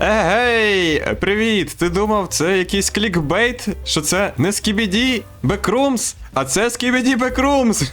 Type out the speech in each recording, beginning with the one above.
Егей, привіт! Ти думав, це якийсь клікбейт? Що це не скібіді бекрумс, а це скібіді бекрумс.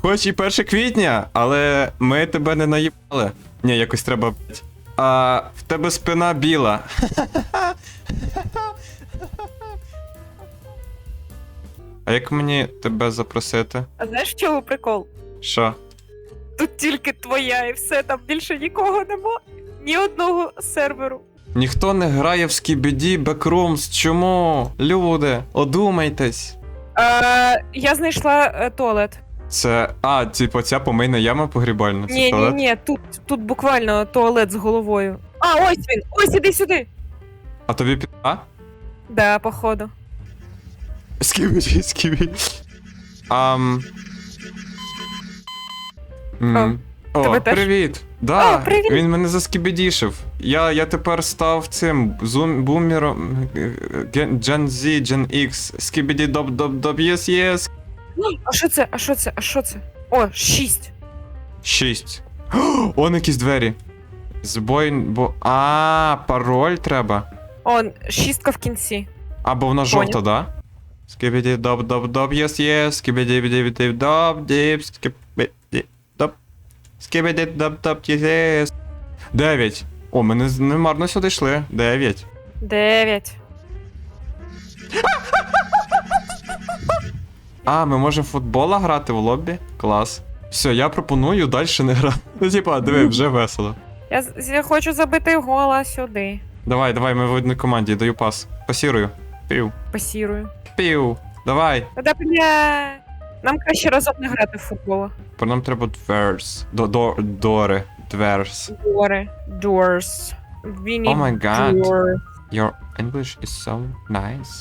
Хоч і 1 квітня, але ми тебе не наїбали. Ні, якось треба. А в тебе спина біла. А як мені тебе запросити? А знаєш, в чому прикол? Що? Тут тільки твоя і все, там більше нікого нема. Ні одного серверу. Ніхто не грає в скібіді бекрумс. Чому? Люди, одумайтесь. Е, я знайшла е, туалет. Це. А, типу, ця помийна яма погрібальна. Це Ні, ні, туалет? ні, тут, тут буквально туалет з головою. А, ось він! Ось іди сюди! А тобі під. А? Да, походу. Скібіді, скібіді. Ам. М. О, тебе теж? привіт. Да, О, привіт. він мене заскібідішив. Я, я тепер став цим зум, бумером Gen, Z, Gen X. Скібіді доп доп доп єс єс. А що це? А що це? А що це? О, шість. Шість. О, Он якісь двері. Збой, бо. А, пароль треба. Он, шістка в кінці. Або вона жовта, да? Скібіді доп доп доп єс єс. Скібіді біді біді доп діп. Доп. Доп доп єс єс. Дев'ять. О, ми не, не марно сюди йшли. Дев'ять. Дев'ять. А, ми можемо в футбола грати в лобі? Клас. Все, я пропоную далі не грати. Ну, типа, диви, вже весело. Я, з- я хочу забити гола сюди. Давай, давай, ми в одній команді, даю пас. Пасірую. Пів. Пасірую. Пів. Давай. Да бля. Нам краще разом не грати в футбол. Про нам треба дверс. До, до, дори. Дверс. Дори. Doors. We need Oh my god. door. Your English is so nice.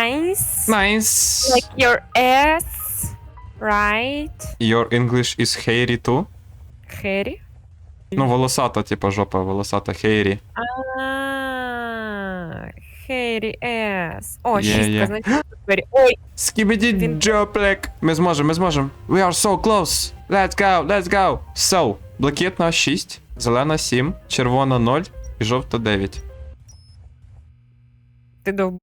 Nice. Nice. Like your ass. Right. Your English is hairy too? Хері. Ну, волосата, типа жопа, волосата hairy. А, Хері ass. О, Є, шістка, є. значить, двері. Ой, Скібіді Він- джоплек. Ми зможемо, ми зможемо. We are so close. Let's go, let's go. So, блакитна 6, зелена 7, червона 0 і жовта 9. ти довбив.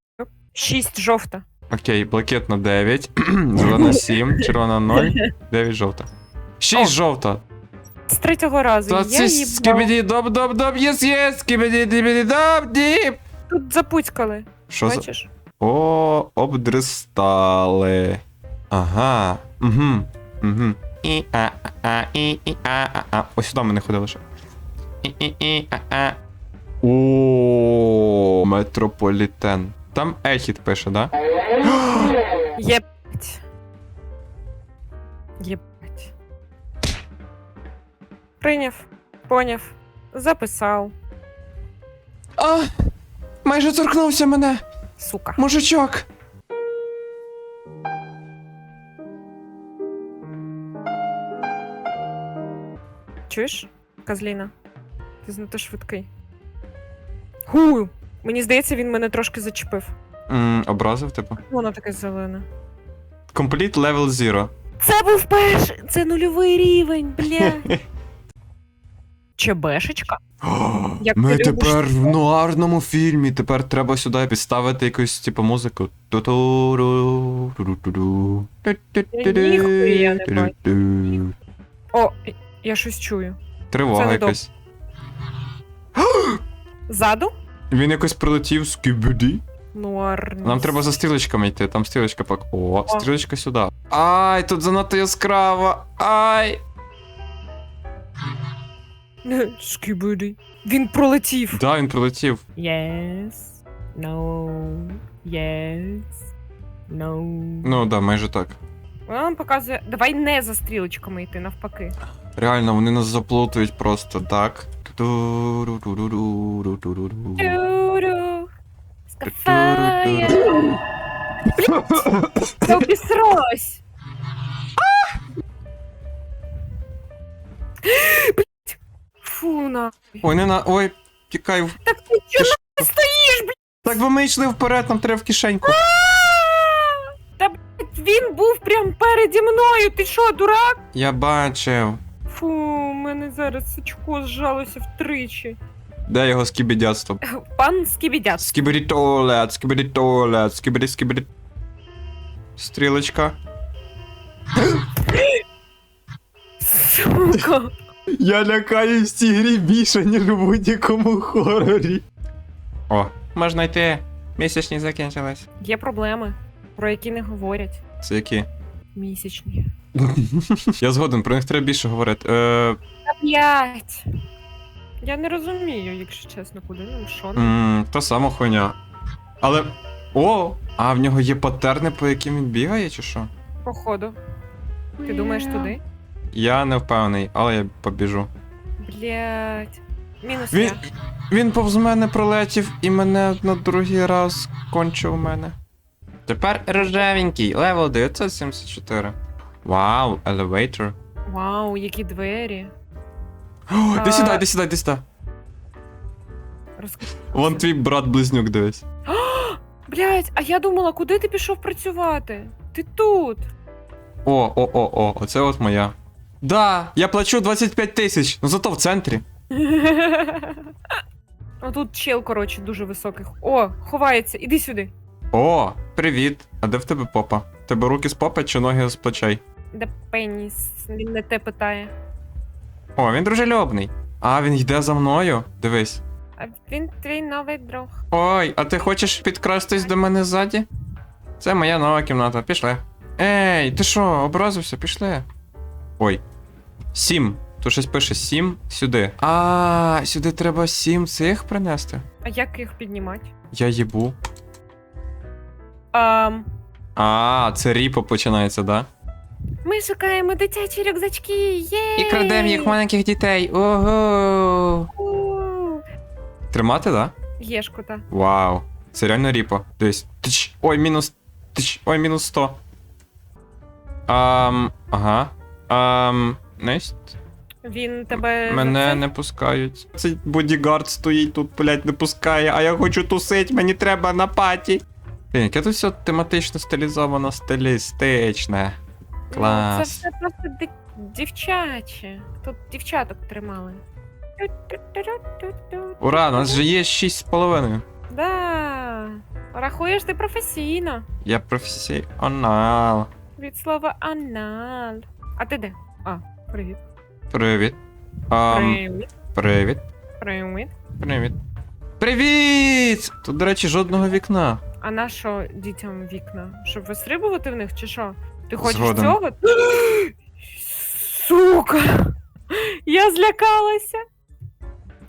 Шість жовта. Окей, блакитна 9, зелена 7, червона 0, 9 жовта. 6 О. жовта. З третього разу. То я це їбав. скібіді доп доп доп єс єс, скібіді дібіді доп діп. Тут запуцькали. Що за... Бачиш? О, обдристали. Ага. Угу. Угу. І а а і і а а а. Ось сюди ми не ходили ще. І і і а а. О, метрополітен. Там ехід пише, да? Єбать. Єбать. Прийняв, поняв, записав. А! Майже торкнувся мене, Сука. мужичок. Чуєш, Казліна? Ти знато швидкий. Гу! Мені здається, він мене трошки зачепив. М, образив, типу. Воно таке зелене. Complete level zero. Це був перший, це нульовий рівень, бля. Чебешечка? Як Ми тепер в нуарному фільмі. Тепер треба сюди підставити якусь типу музику. Ту-ту-ру, ру-ру-ру-ру. ніхуя не бачу. Ту-ту-ру. О, я щось чую. Тривога не якась. Ззаду? Він якось прилетів з кібюді. Нам треба за стрілочками йти, там стрілочка пак. О, стрілочка сюди. Ай, тут занадто яскраво. Ай. Скібиди. Він пролетів. Да, він прилетів. Yes. No. Yes. No. Ну да, майже так. Вона нам показує. Давай не за стрілочками йти, навпаки. Реально, вони нас заплутують просто так. Ту-ру-ру-ру-ру-ру-ру-ру. Тюру. Скафая. Я обісралась. Фу, на. Ой, не на. Ой, тікай. Так ти чого не стоїш, блядь? Так би ми йшли вперед, нам треба в кишеньку. Та блядь, він був прям переді мною. Ти що, дурак? Я бачив. Фу, у мене зараз очко зжалося втричі. Де його скібідятство? Пан Скібідят. Скібіді туалет, скібіді туалет, скібіді скібіді. Стрілочка. Сука. Я лякаюсь в цій грі більше, ніж у будь-якому хорорі. О, можна йти. Місячні закінчились. Є проблеми, про які не говорять. Це які? Місячні. Я згоден, про них треба більше говорити. Е, Та. Я не розумію, якщо чесно, куди нам що нам. м, та сама хуйня. Але. О! А в нього є патерни, по яким він бігає, чи що? Походу. Ти думаєш туди? Я не впевнений, але я побіжу. Блять. Мінус Він, я. він повз мене пролетів і мене на другий раз кончив у мене. Тепер рожевенький, левел 974. Вау, елевейтор. Вау, які двері. О, Де А. сідай, де сідай, де сідай. Розк... Вон твій брат-близнюк дивись. Блять, а я думала, куди ти пішов працювати? Ти тут. О, о, о, о, оце от моя. Да, я плачу 25 тисяч, ну зато в центрі. О, тут чел, коротше, дуже високий. О, ховається, іди сюди. О, привіт. А де в тебе попа? В Тебе руки з попи чи ноги з плечей? Де пеніс? Він не те питає. О, він дружелюбний. А, він йде за мною. Дивись. А він твій новий друг. Ой, а ти хочеш підкрастись до мене ззаді? Це моя нова кімната, пішли. Ей, ти що, образився? Пішли. Ой. Сім. Тут щось пише сім сюди. А, сюди треба сім цих принести. А як їх піднімати? Я їбу. Ам, А, це ріпо починається, да? ми шукаємо дитячі рюкзачки. Є! І крадемо їх маленьких дітей. Ого. Тримати, да? Єшку, та. Вау. Це реально ріпо. Дивись. Тич. Ой, мінус. Тич. Ой, мінус 100. Ам, ага. Ам, next. Він тебе. Мене не пускають. Цей бодігард стоїть тут, блядь, не пускає, а я хочу тусить, мені треба на паті. Блін, яке тут все тематично стилізовано, стилістичне. Ну, Клас. Це все просто ди- дівчаче. Тут дівчаток тримали. Ура, у нас же є 6,5. Да. Рахуєш ти професійно. Я професіонал. Від слова анал. А ти де? А, привіт. Привіт. Ам, Привіт. привіт. Привіт. Привіт. Привіт! Тут, до речі, жодного вікна. А на що дітям вікна? Щоб вистрибувати в них чи що? Ти хочеш Згоден. цього? Сука! Я злякалася.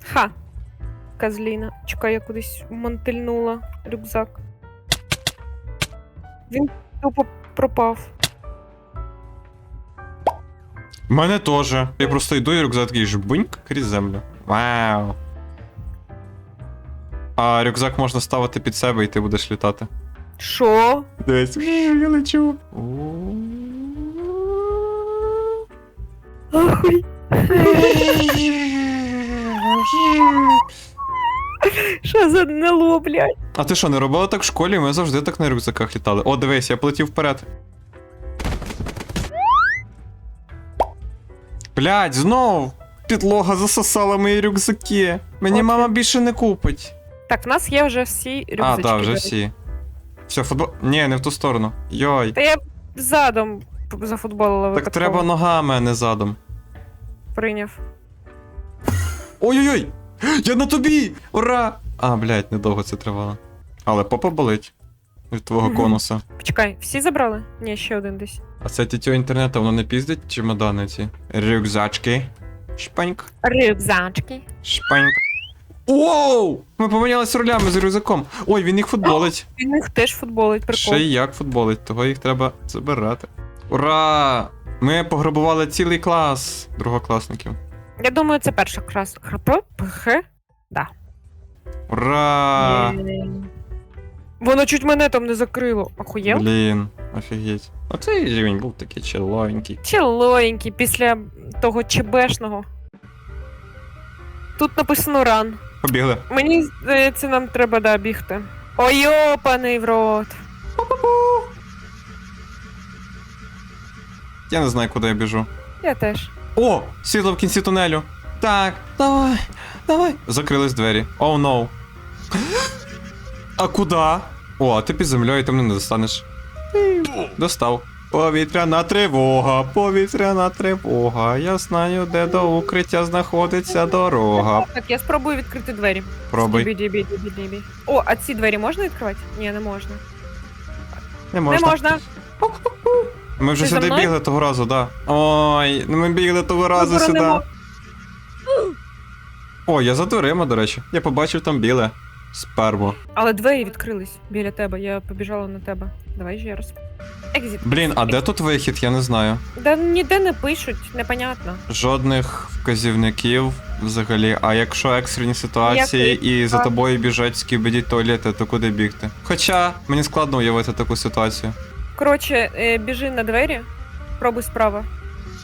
Ха. Козліна. Чекай, я кудись монтильнула рюкзак. Він тупо пропав. Мене теж. Я просто йду і рюкзак такий жбуньк крізь землю. Вау. А рюкзак можна ставити під себе і ти будеш літати. Що? Дивись, я лечу. Ахуй. Що за НЛО, блядь? А ти що, не робила так в школі? Ми завжди так на рюкзаках літали. О, дивись, я полетів вперед. Блядь, знов! Підлога засосала мої рюкзаки. Мені Окей. мама більше не купить. Так, в нас є вже всі А, рюкзачки. так, вже всі. Все, футбол. Ні, не в ту сторону. Йой. Та я задом зафутболила Так випадково. треба ногами, а не задом. Прийняв. Ой-ой-ой! Я на тобі! Ура! А, блядь, недовго це тривало. Але попа болить від твого Мгм. конуса. Почекай, всі забрали? Ні, ще один десь. А це тітьо інтернету, воно не піздить чемодани ці? Рюкзачки. Шпаньк. Рюкзачки. Шпаньк. Оу! Ми помінялися ролями з рюкзаком. Ой, він їх футболить. Він їх теж футболить, прикол. Ще й як футболить, того їх треба забирати. Ура! Ми пограбували цілий клас другокласників. Я думаю, це перша крас. Храпо? Пх? Ура! Є. Воно чуть мене там не закрило. Охуєв? Блін, офігеть. Оцей рівень був такий чоловенький. Челоенький після того чебешного. Тут написано ран. Побігли. Мені здається, нам треба да, бігти. Ой, йопаний в рот. Я не знаю, куди я біжу. Я теж. О! Світло в кінці тунелю. Так, давай, давай. Закрились двері. Оу, oh, ноу. А куди? О, а ти під землею ти мене не достанеш. Достав. Повітряна тривога, повітряна тривога. Я знаю, де до укриття знаходиться дорога. Так, я спробую відкрити двері. Пробуй. Скібіді-біді-біді. О, а ці двері можна відкривати? Ні, не можна. Не можна. Не можна. Ми вже Ти за сюди мною? бігли того разу, да. Ой, ну ми бігли того разу сюди. Заборонимо. О, я за дверима, до речі. Я побачив там біле. Сперму. Але двері відкрились біля тебе. Я побіжала на тебе. Давай ще раз. Екзіт. Блін, а де тут вихід, я не знаю. Да ніде не пишуть, непонятно. Жодних вказівників взагалі. А якщо екстрені ситуації Ніякої. і за тобою біжать скібіді туалети, то куди бігти? Хоча мені складно уявити таку ситуацію. Коротше, е, біжи на двері, пробуй справа.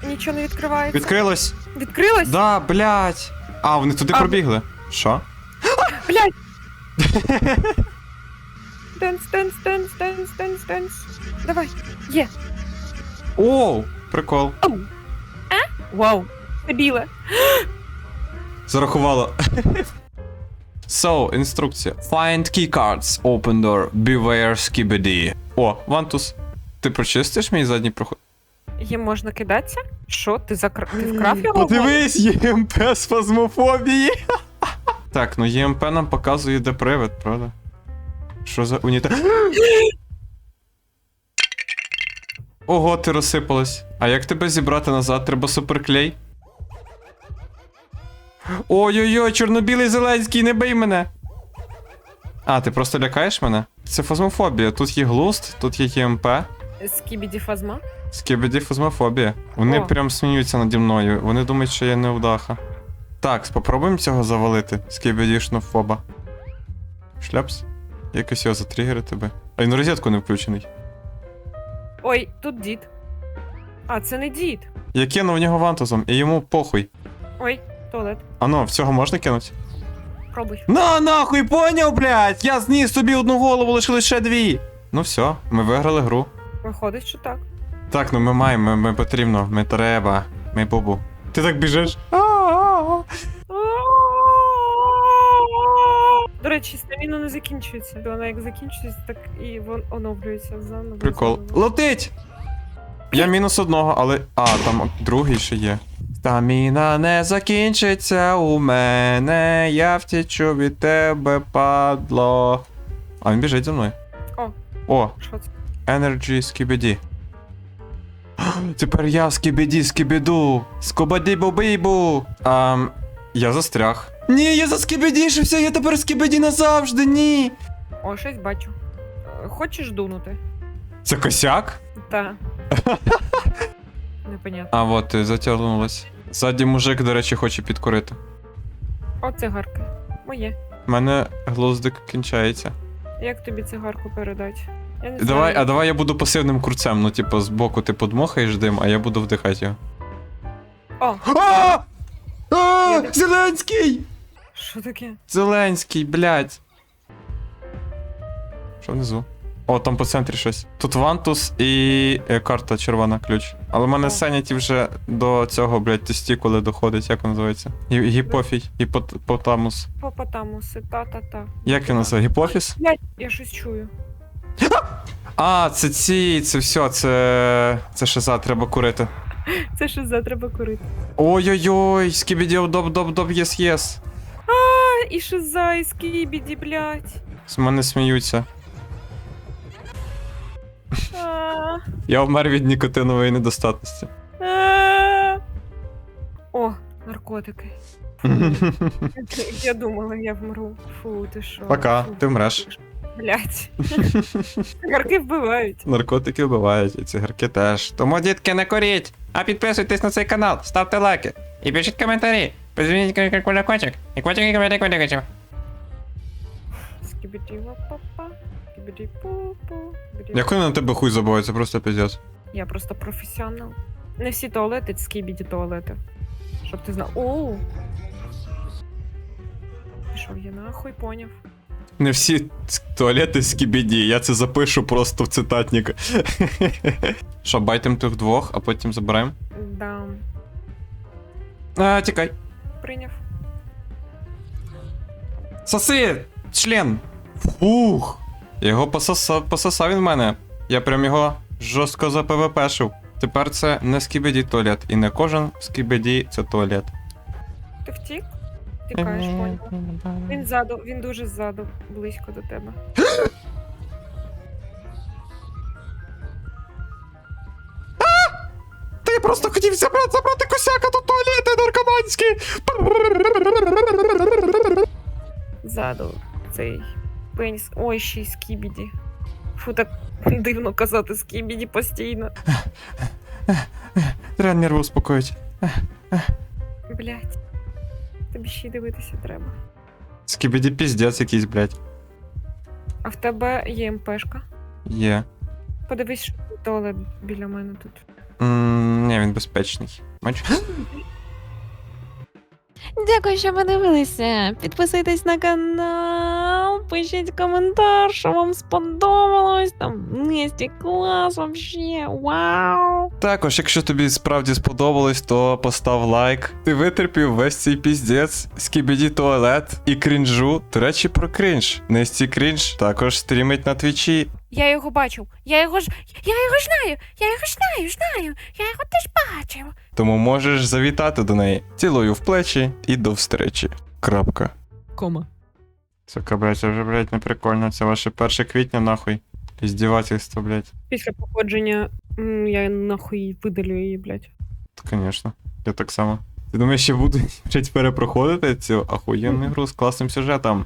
Нічого не відкривається. Відкрилось? Відкрилось? Да, блять. А, вони туди А. пробігли. Що? Блядь! Денс, денс, денс, денс, денс, денс. Давай. Є. Оу, прикол. Ау. А? Вау. Це біле. Зарахувало. So, інструкція. Find keycards, open door, beware skibidi. О, Вантус. Ти прочистиш мій задній проход? Їм можна кидатися? Що? Ти закр... ти вкрав його? Подивись, ЄМП з фазмофобії. Так, ну ЄМП нам показує, де привид, правда? Що за уніта. Ого, ти розсипалась. А як тебе зібрати назад? Треба суперклей? Ой-ой-ой, чорнобілий Зеленський, не бий мене. А, ти просто лякаєш мене? Це фазмофобія. Тут є глуст, тут є ЄМП. Скібіді фазма? Скібіді фазмофобія. Вони О. прям сміються наді мною. Вони думають, що я невдаха. Так, спробуємо цього завалити. Скібідішнофоба. Шляпс? Якось його затригерити би. А він розетку не включений. Ой, тут дід. А, це не дід. Я кинув в нього вантузом, і йому похуй. Ой, туалет. Ано, в цього можна кинути? Пробуй. На нахуй, поняв, блядь! Я зніс собі одну голову, лише лише дві. Ну все, ми виграли гру. Виходить, що так. Так, ну ми маємо, ми, ми потрібно, ми треба. Ми бубу. Ти так біжиш? А-а-а. До речі, стаміна не закінчується. Вона як закінчується, так і вон оновлюється заново. Прикол. заново. Летить! Я мінус одного, але. А, там другий ще є. Стаміна не закінчиться у мене. Я втічу від тебе, падло. А він біжить за мною. О. О, Що це? Energy скібіді. Тепер я скібіді скібіду. Скобаді бубібу. Ам, я застряг. Ні, я заскібідішився, я тепер скібіді назавжди, ні. О, щось бачу. Е, Хочеш дунути? Це косяк? Та. Непонятно. А, от, ти затягнулась. Ззаді мужик, до речі, хоче підкурити. О, цигарка. Моє. У мене глуздик кінчається. Як тобі цигарку передати? Я не Давай, а знаю. давай я буду пасивним курцем. Ну, типу, збоку ти подмохаєш дим, а я буду вдихати його. О, А! А! Зеленський! Що таке? Зеленський, блядь. Що внизу? О, там по центрі щось. Тут вантус і е, карта червона ключ. Але в мене О. Сеняті вже до цього, блядь, тестікули доходить, як він називається? Гі- Гіпофій, гіпотамус. Попотамуси, та-та-та. Як він називає? Гіпофіз? Блять, я щось чую. А, це ці, це все, це. Це шиза, треба курити. Це що за треба курити. Ой-ой-ой, скібідіо доп доп доп єс єс. І шиза, і скібіді, блять. З мене сміються. А, Я вмер від нікотинової недостатності. а. О, наркотики. Я думала, я вмру. Фу, ти що? Пока, Фу. ти вмреш. Блять. Цигарки вбивають. Наркотики вбивають, і цигарки теж. Тому, дітки, не коріть, а підписуйтесь на цей канал, ставте лайки і пишіть коментарі. Колокольчик і котик колокольчик. Скібіді папа, скібіді пу-пу, скібіді- Як вони на тебе хуй забувають, це просто піздець. Я просто професіонал. Не всі туалети це скібіді туалети. Щоб ти знав. Оу. Пішов я нахуй, поняв. Не всі туалети скібіді, я це запишу просто в цитатник. Що, байтим тих двох, а потім заберемо? Да. А, тікай. Прийняв. Соси! Член! Фух! Його пососав, пососав він в мене. Я прям його жорстко за ПВПшив. Тепер це не скібеді туалет, і не кожен скібеді це туалет. Ти втік? Тікаєш, поняла. Він ззаду, він дуже ззаду, близько до тебе. Ти просто хотів забрати, забрати косяка до туалети наркоманські! Ззаду цей пеніс. Ой, ще й скібіді. Фу, так дивно казати скібіді постійно. Треба нерви успокоїть. Блять. Тобі ще й дивитися треба. Скібеді піздець якийсь, блядь. А в тебе є МПшка. Є. Подивись, що туалет біля мене тут. Ммм, ні, він безпечний. Бач? Дякую, що ви дивилися. Підписуйтесь на канал, пишіть коментар, що вам сподобалось. Там Несті клас вообще. Вау! Також, якщо тобі справді сподобалось, то постав лайк. Ти витерпів весь цей піздець, скібіді туалет і крінжу. До речі, про крінж. Несті крінж також стрімить на твічі. Я його бачив. Я його ж. Я його ж знаю. Я його ж знаю, знаю. Я його теж бачив. Тому можеш завітати до неї. Цілую в плечі і до встречі. Крапка. Кома. Сука, блядь, це вже, блядь, не прикольно. Це ваше 1 квітня, нахуй. Іздівательство, блядь. Після походження м, я нахуй видалю її, блядь. Звісно, я так само. Ти думаєш, ще буду блядь, перепроходити цю ахуєнну гру з класним сюжетом?